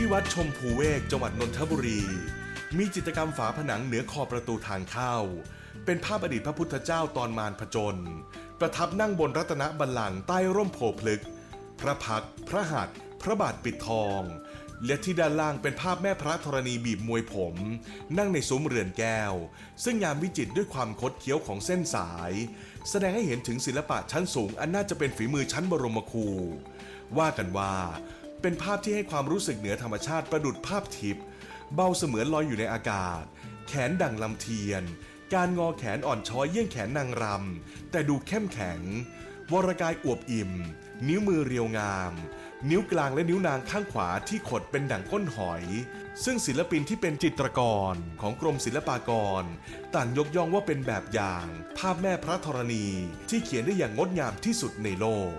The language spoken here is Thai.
ที่วัดชมพูเวกจังหวัดนนทบุรี มีจิตรกรรมฝาผนังเหนือขอบประตูทางเข้า เป็นภาพอดีตพระพุทธเจ้าตอนมารผจญประทับนั่งบนรัตนบัลลังก์ใต้ร่มโพพลึก พระพัก พระหัตถ์พระบาทปิดทอง และที่ด้านล่างเป็นภาพแม่พระธรณีบีบมวยผม นั่งในซุ้มเรือนแก้ว ซึ่งยามวิจิตรด้วยความคดเคี้ยวของเส้นสาย แสดงให้เห็นถึงศิลปะชั้นสูงอันน่าจะเป็นฝีมือชั้นบรมครู ว่ากันว่า เป็นภาพที่ให้ความรู้สึกเหนือธรรมชาติประดุดภาพทิพย์เบาเสมือนลอยอยู่ในอากาศ แขนดั่งลำเทียน การงอแขนอ่อนช้อยเยี่ยงแขนนางรำแต่ดูเข้มแข็ง วรกายอวบอิ่ม นิ้วมือเรียวงาม นิ้วกลางและนิ้วนางข้างขวาที่ขดเป็นดั่งก้นหอย ซึ่งศิลปินที่เป็นจิตรกรของกรมศิลปากร ต่างยกย่องว่าเป็นแบบอย่าง ภาพแม่พระธรณีที่เขียนได้อย่างงดงามที่สุดในโลก